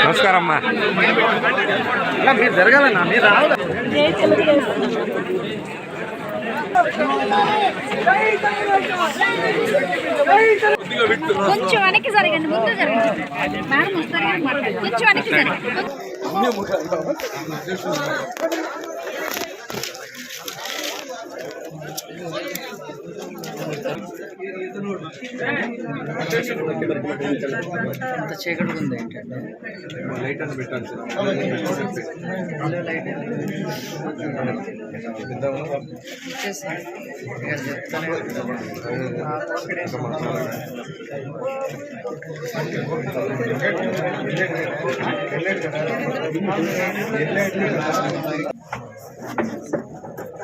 నమస్కారం అమ్మా మీరు జరగాలన్నా మీరు రావాలి? కొంచెం వెనక్కి జరగండి ముందు జరగండి మేడం వస్తారు కానీ మాట్లాడండి. కొంచెం వెనక్కి జరగండి Thank you. అంత చీకటి ఉంది ఏంటంటే? లైట్ అని పెట్టాలి చెప్తాను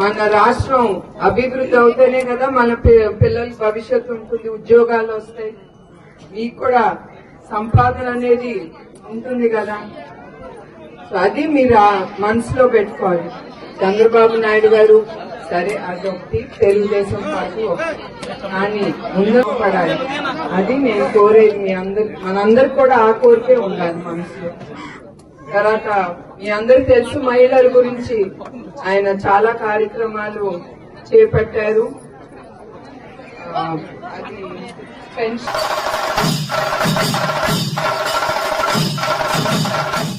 మన రాష్ట్రం అభివృద్ధి అవుతేనే కదా మన పిల్లల భవిష్యత్తు ఉంటుంది ఉద్యోగాలు వస్తాయి. మీకు కూడా సంపాదన అనేది ఉంటుంది కదా. సో అది మీరు మనసులో పెట్టుకోవాలి. చంద్రబాబు నాయుడు గారు సరే అదొకటి. తెలుగుదేశం పార్టీ ఒకటి. కానీ ముందుకు పడాలి. అది నేను కోరేది మీ అందరి మనందరికి కూడా ఆ కోరికే ఉండాలి మనసులో. తర్వాత మీ అందరికి తెలుసు మహిళల గురించి. ఆయన చాలా కార్యక్రమాలు చేపట్టారు. అది పెన్షన్.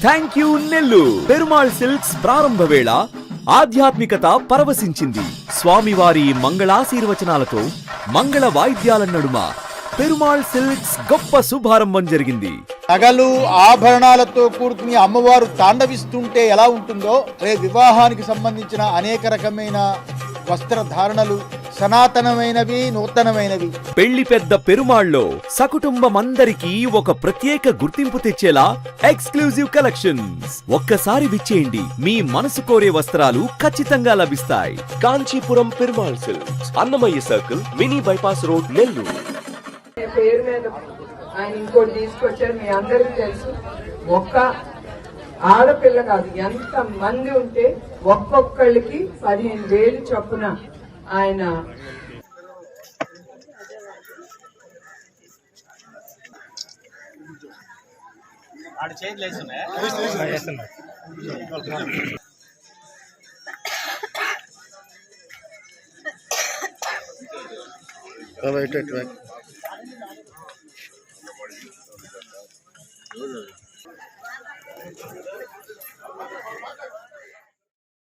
థ్యాంక్ యూ నెల్లు పెరుమాళ్ సిల్క్స్ ప్రారంభ వేళ ఆధ్యాత్మికత పరవశించింది. స్వామివారి మంగళాశీర్వచనాలతో మంగళ వాయిద్యాల నడుమ పెరుమాళ్ సిల్క్స్ గొప్ప శుభారంభం జరిగింది. నగలు ఆభరణాలతో కూడుకుని అమ్మవారు తాండవిస్తుంటే ఎలా ఉంటుందో రే వివాహానికి సంబంధించిన అనేక రకమైన వస్త్రధారణలు సనాతనమైనవి నూతనమైనవి. పెళ్ళి పెద్ద పెరుమాళ్ళో సకుటుంబమందరికీ ఒక ప్రత్యేక గుర్తింపు తెచ్చేలా ఎక్స్క్లూజివ్ కలెక్షన్స్. ఒక్కసారి విచ్చేయండి. మీ మనసు కోరే వస్త్రాలు ఖచ్చితంగా లభిస్తాయి. Kanchipuram Perumal silks Annamayya circle mini bypass road Nellore. అనే పేరు మీద ఆయన ఇంకోటి తీసుకొచ్చారు మీ అందరికీ తెలుసు. ఒక్క ఆడపిల్ల కాదు ఎంత మంది ఉంటే ఒక్కొక్కళ్ళకి పదిహేను వేలు చొప్పున ఆయన ఇటు ఇటు